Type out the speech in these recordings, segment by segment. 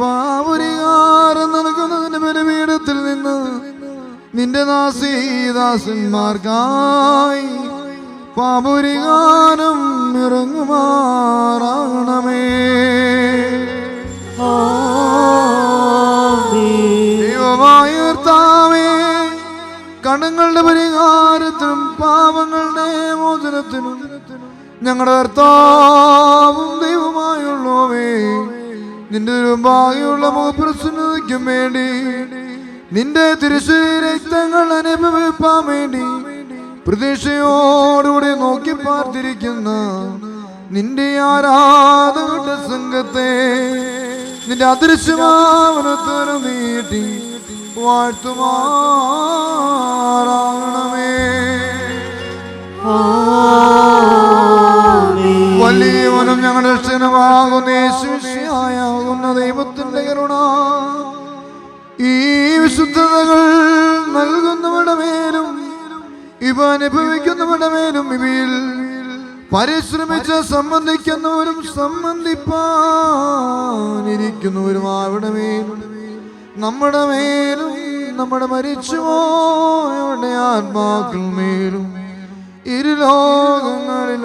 പാപരിഹാരം നൽകുന്നതിന്റെ പരിപീഠത്തിൽ നിന്ന് നിന്റെ ദാസീദാസന്മാർക്കായി പാപുരികാരം ഇറങ്ങുമാറാകണമേ ദൈവമായ കർത്താവേ കടങ്ങളുടെ പരിഹാരത്തിനും പാപങ്ങളുടെ മോചനത്തിനും ഞങ്ങളുടെ കർത്താവും ദൈവമായുള്ളവേ നിന്റെ രൂപായുള്ള മുഖപ്രസന്നതയ്ക്കും വേണ്ടി നിന്റെ തിരുശരീരക്തങ്ങൾ അനുഭവിപ്പാൻ വേണ്ടി പ്രതീക്ഷയോടുകൂടി നോക്കി പാർത്തിരിക്കുന്ന നിന്റെ ആരാധകരുടെ സംഘത്തെ നിന്റെ അദൃശ്യമാവനത്തോരം നീട്ടി വാഴ്ത്തുമാറാകണമേ ഞങ്ങളുടെ രക്ഷകനുമാകുന്ന യേശുവിശിയായാകുന്ന ദൈവത്തിന്റെ കരുണ ഈ വിശുദ്ധതകൾ നൽകുന്നവരുടെ മേലും ഇവ അനുഭവിക്കുന്നവരുടെ മേലും ഇവയിൽ പരിശ്രമിച്ച് സംബന്ധിക്കുന്നവരും സംബന്ധിപ്പാനിരിക്കുന്നവരും അവിടെ മേലും നമ്മുടെ മേലും നമ്മുടെ മരിച്ചുപോയവരുടെ ആത്മാക്കൾ മേലും ഇരുലോകങ്ങളിലും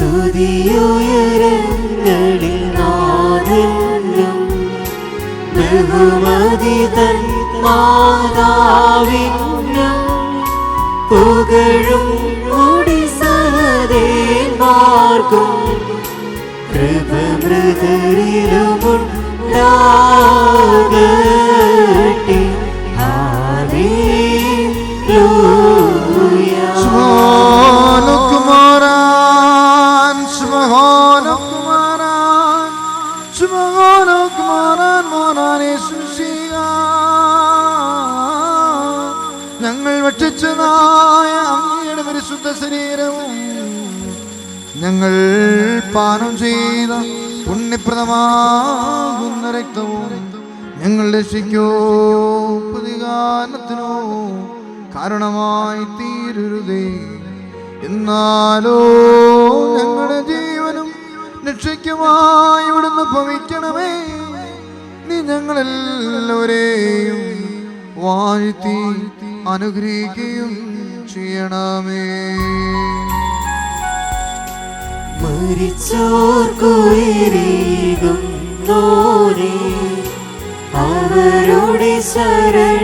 സ്തുതിയുയരങ്ങളിൽ നാഥനും ബഹുമതിതൻ മാതാവിനും പുകഴും മുടി സഹദേന്മാർക്കും കൃപമൃതരിലുമുണ്ടാകട്ടെ യേശുശിയാ ഞങ്ങൾ ഭക്ഷിച്ചതായ അങ്ങയുടെ പരിശുദ്ധ ശരീരവും ഞങ്ങൾ പാനം ചെയ്ത പുണ്യപ്രദമാകുന്ന രക്തവും ഞങ്ങൾ രക്ഷിക്കോ. പ്രതികാരത്തിനോ കാരണമായി തീരരുതേ. എന്നാലോ ഞങ്ങളുടെ രക്ഷയ്ക്കുമായി ഇവിടുന്ന് ഭവിക്കണമേ. നീ ഞങ്ങളെല്ലാവരെയും വാഴ്ത്തി അനുഗ്രഹിക്കുകയും ചെയ്യണമേ. മരിച്ചോർക്കുരീകും അവരുടെ ശരണ